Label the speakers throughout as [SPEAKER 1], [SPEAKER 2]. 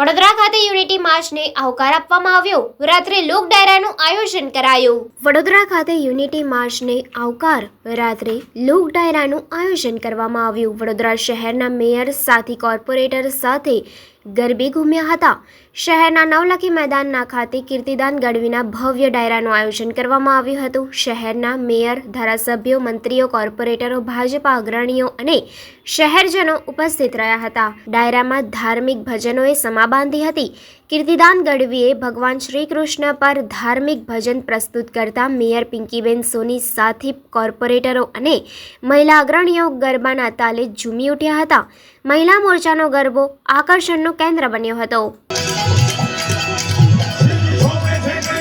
[SPEAKER 1] વડોદરા ખાતે યુનિટી માર્ચને આવકાર આપવામાં આવ્યો. રાત્રે લોક ડાયરાનું આયોજન કરાયું. વડોદરા ખાતે યુનિટી માર્ચને આવકાર, રાત્રે લોક ડાયરાનું આયોજન કરવામાં આવ્યું. વડોદરા શહેરના મેયર, સાથી કોર્પોરેટર સાથે ગરબે ઘૂમ્યા હતા. શહેરના નવલખી મેદાનના ખાતે કીર્તિદાન ગઢવીના ભવ્ય ડાયરાનું આયોજન કરવામાં આવ્યું હતું. શહેરના મેયર, ધારાસભ્યો, મંત્રીઓ, કોર્પોરેટરો, ભાજપા અગ્રણીઓ અને શહેરજનો ઉપસ્થિત રહ્યા હતા. ડાયરામાં ધાર્મિક ભજનોએ સમા બાંધી હતી. કીર્તિદાન ગઢવીએ ભગવાન શ્રી કૃષ્ણ પર ધાર્મિક ભજન પ્રસ્તુત કરતા મેયર પિંકીબેન સોની સાથી કોર્પોરેટરો અને મહિલા અગ્રણીઓ ગરબાના તાલે ઝૂમી ઉઠ્યા હતા. મહિલા મોરચાનો ગરબો આકર્ષણનું કેન્દ્ર બન્યો હતો
[SPEAKER 2] શોભે છે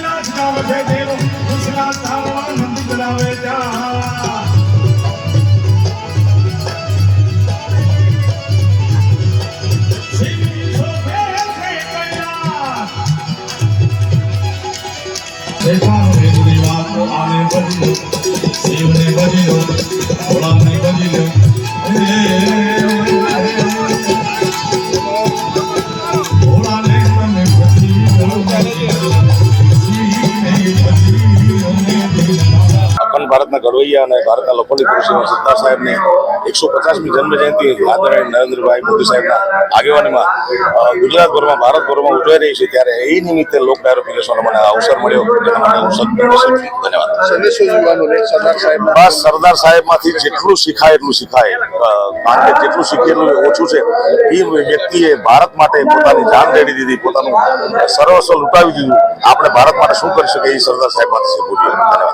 [SPEAKER 3] ભારતના ઘડવૈયા અને ભારતના લોકોની કૃષિના સરદાર સાહેબને એકસો પચાસમી જન્મ જયંતિ આદરણીય નરેન્દ્રભાઈ મોદી સાહેબના આગેવાનીમાં ગુજરાતભરમાં ભારતભરમાં ઉજવાઈ રહી છે. ત્યારે એ નિમિત્તે લોક ડાયરો પીરસવાનો મને અવસર મળ્યો. તેના માટે હું સદગુરુ ધન્યવાદ. બસ સરદાર સાહેબમાંથી જેટલું શીખાય એટલું શીખાય. કારણ કે જેટલું શીખેલું એટલું ઓછું છે. એ વ્યક્તિએ ભારત માટે પોતાની જાન રેડી દીધી પોતાનું સર્વસ્વ લૂંટાવી દીધું. આપણે ભારત માટે શું કરી શકીએ એ સરદાર સાહેબ માટે શીખવું જોઈએ. ધન્યવાદ.